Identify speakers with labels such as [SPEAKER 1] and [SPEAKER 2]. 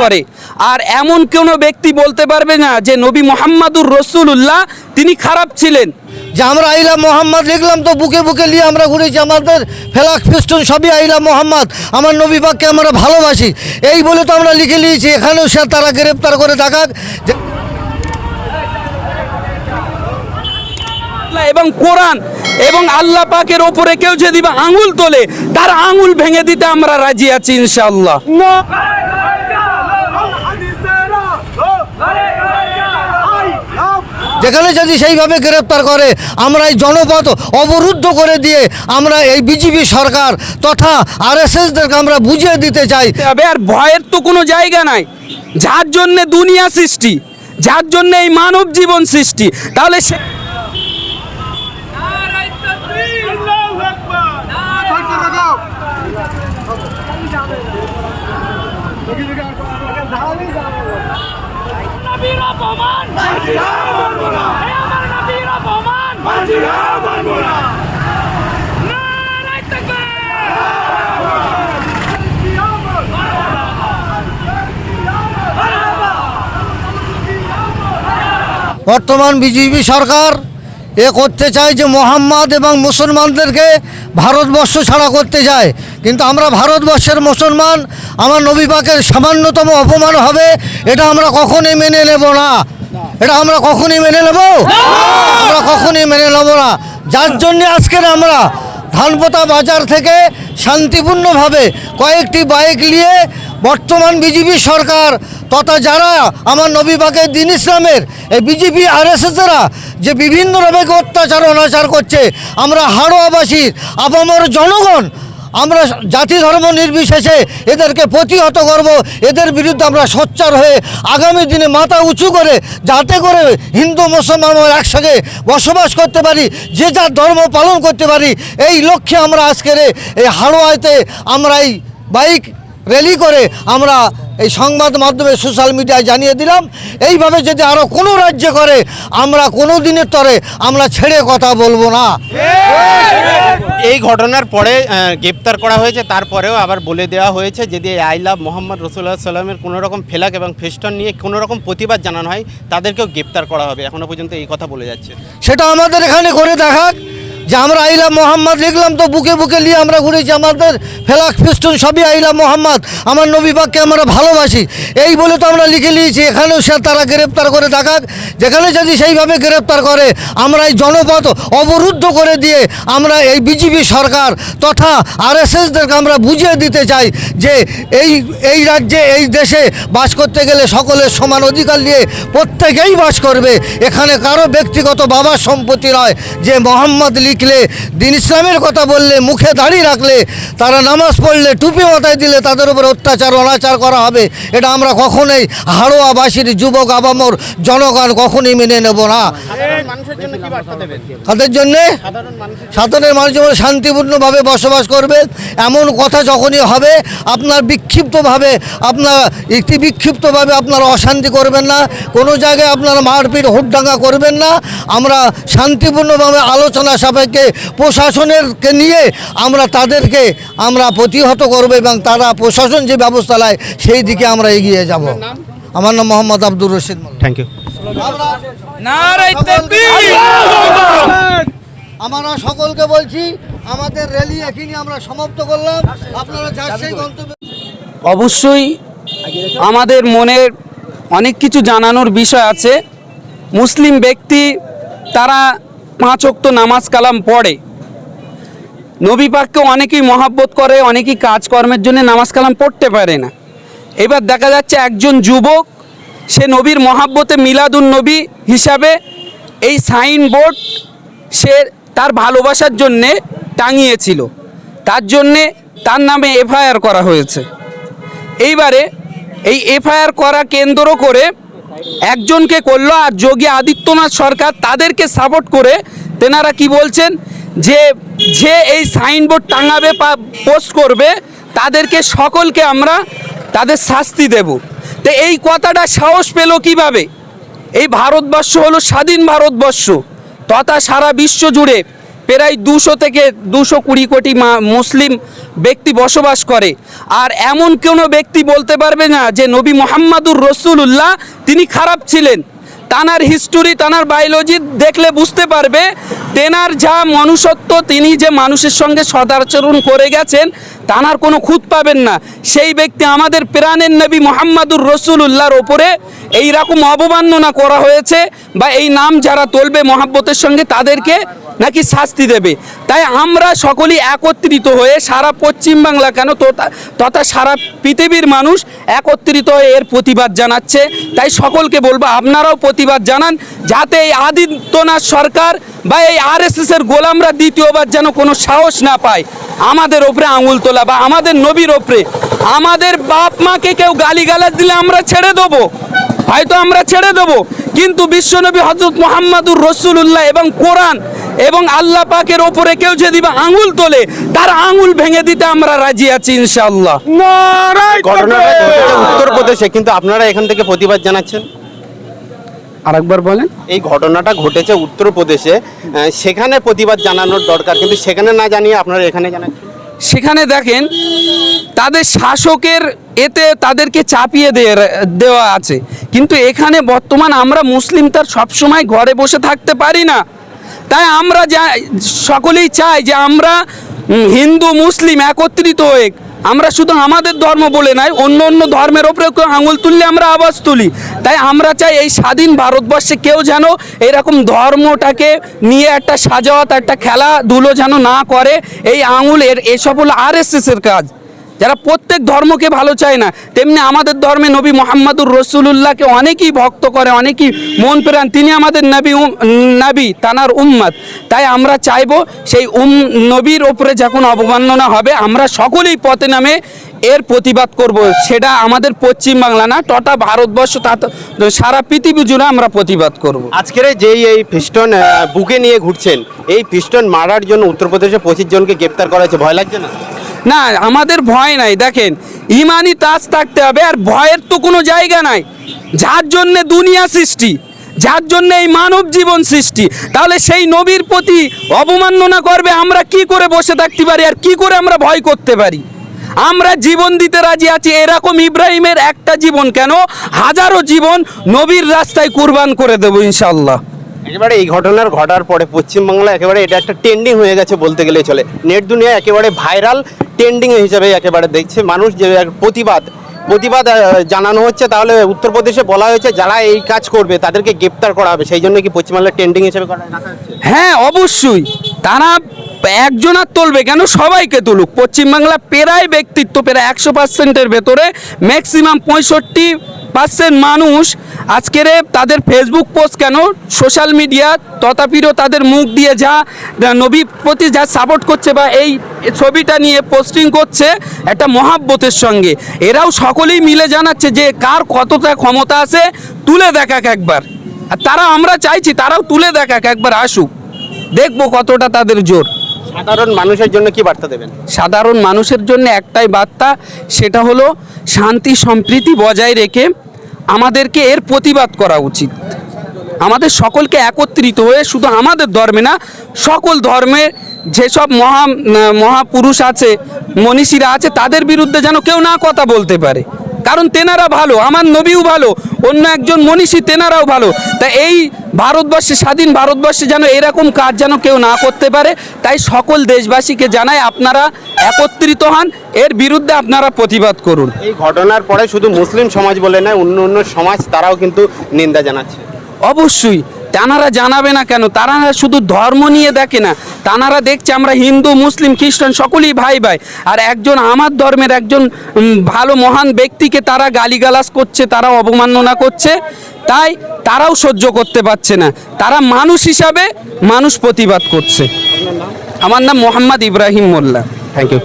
[SPEAKER 1] করে। আর এমন কোনো ব্যক্তি বলতে পারবে না যে নবী মোহাম্মদুর রসুল্লাহ তিনি খারাপ ছিলেন।
[SPEAKER 2] যে আমরা আইলা মোহাম্মদ লিখলাম তো বুকে বুকে নিয়ে আমরা ঘুরেছি আমাদের ফেলাক ফিস্টন সবই আইলা মোহাম্মদ। আমার নবী পাককে আমরা ভালোবাসি। এই বলে তো আমরা লিখে নিয়েছি এখানেও সে তারা গ্রেপ্তার করে দেখাক যে
[SPEAKER 1] এবং কোরআন এবং আল্লাহ পাকের ওপরে কেউ যদি বা আঙুল তোলে তার আঙুল ভেঙে দিতে আমরা রাজি আছি ইনশাআল্লাহ।
[SPEAKER 2] যেখানে যদি সেইভাবে গ্রেপ্তার করে, আমরা এই জনপথ অবরুদ্ধ করে দিয়ে আমরা এই বিজেপি সরকার তথা আর এস এসদেরকে আমরা বুঝিয়ে দিতে চাই।
[SPEAKER 1] আর ভয়ের তো কোনো জায়গা নাই। যার জন্যে দুনিয়া সৃষ্টি, যার জন্যে এই মানব জীবন সৃষ্টি, তাহলে সে
[SPEAKER 3] নবীর অপমান। হে আমার নবীর অপমান।
[SPEAKER 2] বর্তমান বিজেপি সরকার এ করতে চায় যে মোহাম্মদ এবং মুসলমানদেরকে ভারতবর্ষ ছাড়া করতে যায় কিন্তু আমরা ভারতবর্ষের মুসলমান, আমার নবী পাকের সামান্যতম অপমান হবে, এটা আমরা কখনোই মেনে নেব না। এটা আমরা কখনই মেনে নেব? আমরা কখনই মেনে নেব না। যার জন্যে আজকের আমরা ধানপোতা বাজার থেকে শান্তিপূর্ণভাবে কয়েকটি বাইক নিয়ে বর্তমান বিজেপি সরকার তথা যারা আমার নবী পাকের দিন ইসলামের, এই বিজেপি আর এরা যে বিভিন্ন রকমের অত্যাচার, অনাচার করছে, আমরা হাড়োয়াবাসীর, আপামর জনগণ আমরা জাতি ধর্ম নির্বিশেষে এদেরকে প্রতিহত করব। এদের বিরুদ্ধে আমরা সোচ্চার হয়ে আগামী দিনে মাথা উঁচু করে যাতে করে হিন্দু, মুসলমান একসঙ্গে বসবাস করতে পারি, যে যার ধর্ম পালন করতে পারি। এই লক্ষ্যে আমরা আজকের এই হাড়োয়াইতে আমরা এই বাইক র্যালি করে আমরা এই সংবাদ মাধ্যমে সোশ্যাল মিডিয়ায় জানিয়ে দিলাম। এইভাবে যদি আরও কোনো রাজ্যে করে আমরা কোনো দিনের তরে আমরা ছেড়ে কথা বলব না।
[SPEAKER 4] এই ঘটনার পরে গ্রেপ্তার করা হয়েছে তারপরেও আবার বলে দেওয়া হয়েছে যদি আই লাভ মোহাম্মদ রসুল্লাহ সাল্লামের কোনো রকম ফেলাক এবং ফেস্টন নিয়ে কোনো রকম প্রতিবাদ জানানো হয় তাদেরকেও গ্রেপ্তার করা হবে। এখনও পর্যন্ত এই কথা বলে যাচ্ছে।
[SPEAKER 2] সেটা আমাদের এখানে করে দেখাক। যে আমরা আইলা মোহাম্মদ, লিখলাম তো বুকে বুকে নিয়ে আমরা ঘুরেছি, আমাদের ফেলাক ফিস্টন সবই আইলা মোহাম্মদ। আমার নবী পাককে আমরা ভালোবাসি। এই বলে তো আমরা লিখে নিয়েছি, এখানেও সে তারা গ্রেপ্তার করে দেখাক যেখানে যদি সেইভাবে গ্রেপ্তার করে, আমরা এই জনপথ অবরুদ্ধ করে দিয়ে আমরা এই বিজেপি সরকার তথা আরএসএসদেরকে আমরা বুঝিয়ে দিতে চাই যে এই এই রাজ্যে, এই দেশে বাস করতে গেলে সকলের সমান অধিকার নিয়ে প্রত্যেকেই বাস করবে। এখানে কারও ব্যক্তিগত বাবার সম্পত্তি নয় যে মোহাম্মদ লিখলে দিন ইসলামের কথা বললে মুখে দাঁড়িয়ে রাখলে তারা নামাজ পড়লে টুপি মাথায় দিলে তাদের উপর অত্যাচার অনাচার করা হবে। এটা আমরা কখনোই হাড়োয়াবাসীর যুবক আবামর জনগণ কখনই মেনে নেব না। তাদের জন্যে
[SPEAKER 4] সাধারণ মানুষের
[SPEAKER 2] সাধারণ মানুষ যেমন শান্তিপূর্ণভাবে বসবাস করবে। এমন কথা যখনই হবে আপনার বিক্ষিপ্তভাবে আপনার একটি বিক্ষিপ্তভাবে আপনারা অশান্তি করবেন না। কোনো জায়গায় আপনারা মারপিট হুটডাঙ্গা করবেন না। আমরা শান্তিপূর্ণভাবে আলোচনা সাপেক্ষে প্রশাসনেরকে নিয়ে আমরা তাদেরকে আমরা প্রতিহত করব এবং তারা প্রশাসন যে ব্যবস্থা নেয় সেই দিকে আমরা এগিয়ে যাব। আমার নাম মোহাম্মদ আব্দুর রশিদ।
[SPEAKER 4] থ্যাংক ইউ
[SPEAKER 1] নারায় তাকবীর
[SPEAKER 2] আমরা সকলকে বলছি আমাদের র্যালি এখানে আমরা সমাপ্ত করলাম। আপনারা যার সেই গন্তব্য
[SPEAKER 1] অবশ্যই আমাদের মনের অনেক কিছু জানানোর বিষয় আছে। মুসলিম ব্যক্তি তারা পাঁচ অক্ত নামাজ কালাম পড়ে। নবী পাককে অনেকেই মহাব্বত করে, অনেকেই কাজকর্মের জন্য নামাজ কালাম পড়তে পারে না। এবার দেখা যাচ্ছে একজন যুবক, সে নবীর মহাব্বতে মিলাদুন নবী হিসাবে এই সাইনবোর্ড সে তার ভালোবাসার জন্যে টাঙিয়েছিল। তার জন্যে তার নামে এফআইআর করা হয়েছে। এইবারে এই এফআইআর করা কেন্দ্র করে একজনকে করল আর যোগী আদিত্যনাথ সরকার তাদেরকে সাপোর্ট করে তেনারা কি বলছেন? যে যে এই সাইনবোর্ড টাঙাবে বা পোস্ট করবে, তাদেরকে সকলকে আমরা তাদের শাস্তি দেব। তো এই কথাটা সাহস পেল কীভাবে? এই ভারতবর্ষ হলো স্বাধীন ভারতবর্ষ, তথা সারা বিশ্ব জুড়ে প্রায় দুশো থেকে দুশো কুড়ি কোটি মুসলিম ব্যক্তি বসবাস করে। আর এমন কোনো ব্যক্তি বলতে পারবে না যে নবী মোহাম্মদুর রসুল্লাহ তিনি খারাপ ছিলেন। তানার হিস্টোরি তানার বায়োলজি দেখলে বুঝতে পারবে, তেনার যা মনুষ্যত্ব, তিনি যে মানুষের সঙ্গে সদাচরণ করে গেছেন তানার কোনো খুঁত পাবেন না। সেই ব্যক্তি আমাদের প্রাণের নবী মোহাম্মদুর রসুল্লাহর ওপরে এই রকম অবমাননা করা হয়েছে বা এই নাম যারা তুলবে মহাব্বতের সঙ্গে তাদেরকে নাকি শাস্তি দেবে। তাই আমরা সকলেই একত্রিত হয়ে সারা পশ্চিমবাংলা কেন তথা- তথা সারা পৃথিবীর মানুষ একত্রিত হয়ে এর প্রতিবাদ জানাচ্ছে। তাই সকলকে বলব, আপনারাও প্রতিবাদ জানান যাতে এই আদিত্যনাথ সরকার বা এই আরএসএস এর গোলামরা দ্বিতীয়বার যেন কোনো সাহস না পায়। আমাদের ওপরে আঙুল তোলা বা আমাদের নবীর ওপরে। আমাদের বাপ মাকে কেউ গালিগালাজ দিলে আমরা ছেড়ে দেবো। হয়তো আমরা ছেড়ে দেবো। কিন্তু বিশ্বনবী হজরত মোহাম্মদুর রসুল্লাহ এবং কোরআন এবং আল্লাহ পাকের ওপরে কেউ যদি বা আঙুল তোলে তার আঙুল ভেঙে দিতে আমরা রাজি আছি ইনশাআল্লাহ।
[SPEAKER 4] ঘটনাটা উত্তরপ্রদেশে কিন্তু আপনারা এখান থেকে প্রতিবাদ জানাচ্ছেন?
[SPEAKER 1] আরেকবার বলেন।
[SPEAKER 4] এই ঘটনাটা ঘটেছে উত্তরপ্রদেশে। সেখানে প্রতিবাদ জানানোর দরকার কিন্তু সেখানে না জানিয়ে আপনারা এখানে জানাচ্ছেন
[SPEAKER 1] সেখানে দেখেন তাদের শাসকের এতে তাদেরকে চাপিয়ে দে- দেওয়া আছে। কিন্তু এখানে বর্তমান আমরা মুসলিম তার সবসময় ঘরে বসে থাকতে পারি না। তাই আমরা যা সকলেই চাই যে আমরা হিন্দু মুসলিম একত্রিত হয়ে আমরা শুধু আমাদের ধর্ম বলে নাই, অন্য অন্য ধর্মের ওপরে কেউ আঙুল তুললে আমরা আওয়াজ তুলি। তাই আমরা চাই এই স্বাধীন ভারতবর্ষে কেউ যেন এরকম ধর্মটাকে নিয়ে একটা সাজাওয়াত একটা খেলাধুলো যেন না করে। এই আঙুল এর এসব হলো আর এর কাজ। যারা প্রত্যেক ধর্মকে ভালো চায় না, তেমনি আমাদের ধর্মে নবী মোহাম্মদুর রসুলুল্লাহকে অনেকেই ভক্ত করে, অনেকেই মন প্রাণ। তিনি আমাদের নবী নবী, তানার উম্মাদ। তাই আমরা চাইব সেই উম, নবীর ওপরে যখন অবমাননা হবে, আমরা সকলেই পথে নামে এর প্রতিবাদ করব। সেটা আমাদের পশ্চিমবাংলা না, টটা ভারতবর্ষ, তা সারা পৃথিবী জুড়ে আমরা প্রতিবাদ করব।
[SPEAKER 4] আজকের যেই, এই পিস্টন বুকে নিয়ে ঘুরছেন, এই পিস্টন মারার জন্য উত্তরপ্রদেশে পঁচিশ জনকে গ্রেপ্তার করা হয়েছে, ভয় লাগছে না?
[SPEAKER 1] না, আমাদের ভয় নাই, দেখেন। ইমানই তাজ থাকতে হবে, আর ভয়ের তো কোনো জায়গা নাই। যার জন্যে দুনিয়া সৃষ্টি, যার জন্য এই মানব জীবন সৃষ্টি, তাহলে সেই নবীর প্রতি অবমাননা করবে, আমরা কি করে বসে থাকতে পারি, আর কি করে আমরা ভয় করতে পারি? আমরা জীবন দিতে রাজি আছি, এরকম ইব্রাহিমের একটা জীবন কেন? হাজারো জীবন নবীর রাস্তায় কুরবান করে দেবো ইনশাল্লাহ
[SPEAKER 4] একেবারে এই ঘটনার ঘটার পরে পশ্চিমবাংলা একেবারে এটা একটা ট্রেন্ডিং হয়ে গেছে বলতে গেলে চলে। নেট দুনিয়া একেবারে ভাইরাল ট্রেন্ডিং হিসেবে একেবারে দেখছে। মানুষ যে প্রতিবাদ প্রতিবাদ জানানো হচ্ছে, তাহলে উত্তরপ্রদেশে বলা হয়েছে যারা এই কাজ করবে, তাদেরকে গ্রেপ্তার করা হবে। সেই জন্য কি পশ্চিমবাংলার ট্রেন্ডিং হিসেবে করা
[SPEAKER 1] হ্যাঁ অবশ্যই। তারা একজন আর তুলবে কেন? সবাইকে তুলুক। পশ্চিমবাংলা প্রায় ব্যক্তিত্ব, প্রায় একশো পার্সেন্টের ভেতরে ম্যাক্সিমাম পঁয়ষট্টি পার্সেন্ট মানুষ আজকের তাদের ফেসবুক পোস্ট কেন? সোশ্যাল মিডিয়া তথাপিরও তাদের মুখ দিয়ে যা নবী প্রতি যা সাপোর্ট করছে বা এই ছবিটা নিয়ে পোস্টিং করছে একটা মহাব্বতের সঙ্গে। এরাও সকলেই মিলে জানাচ্ছে যে কার কতটা ক্ষমতা আছে তুলে দেখাক একবার। আর তারা আমরা চাইছি তারাও তুলে দেখাক একবার আসুক। দেখব কতটা তাদের জোর।
[SPEAKER 4] সাধারণ মানুষের জন্য কি বার্তা দেবেন?
[SPEAKER 1] সাধারণ মানুষের জন্য একটাই বার্তা সেটা হলো শান্তি সম্প্রীতি বজায় রেখে আমাদেরকে এর প্রতিবাদ করা উচিত। আমাদের সকলকে একত্রিত হয়ে শুধু আমাদের ধর্মে না, সকল ধর্মের যেসব মহা, মহাপুরুষ আছে, মনীষীরা আছে, তাদের বিরুদ্ধে যেন কেউ না কথা বলতে পারে। কারণ তেনারা ভালো আমার নবীও ভালো অন্য একজন মনীষী তেনারাও ভালো। তা এই ভারতবর্ষে স্বাধীন ভারতবর্ষে যেন এরকম কাজ যেন কেউ না করতে পারে তাই সকল দেশবাসীকে জানাই আপনারা একত্রিত হন এর বিরুদ্ধে আপনারা প্রতিবাদ করুন।
[SPEAKER 4] এই ঘটনার পরে শুধু মুসলিম সমাজ বলে নয় অন্য অন্য সমাজ তারাও কিন্তু নিন্দা জানাচ্ছে।
[SPEAKER 1] অবশ্যই তানারা জানাবে না কেন? তারা শুধু ধর্ম নিয়ে দেখে না। তানারা দেখছে আমরা হিন্দু, মুসলিম, খ্রিস্টান সকলেই ভাই ভাই। আর একজন আমার ধর্মের একজন ভালো, মহান ব্যক্তিকে তারা গালিগালাজ করছে, তারা অবমাননা করছে। তাই তারাও সহ্য করতে পারছে না। তারা মানুষ হিসাবে মানুষ প্রতিবাদ করছে। আমার নাম মোহাম্মদ ইব্রাহিম মোল্লা। Thank you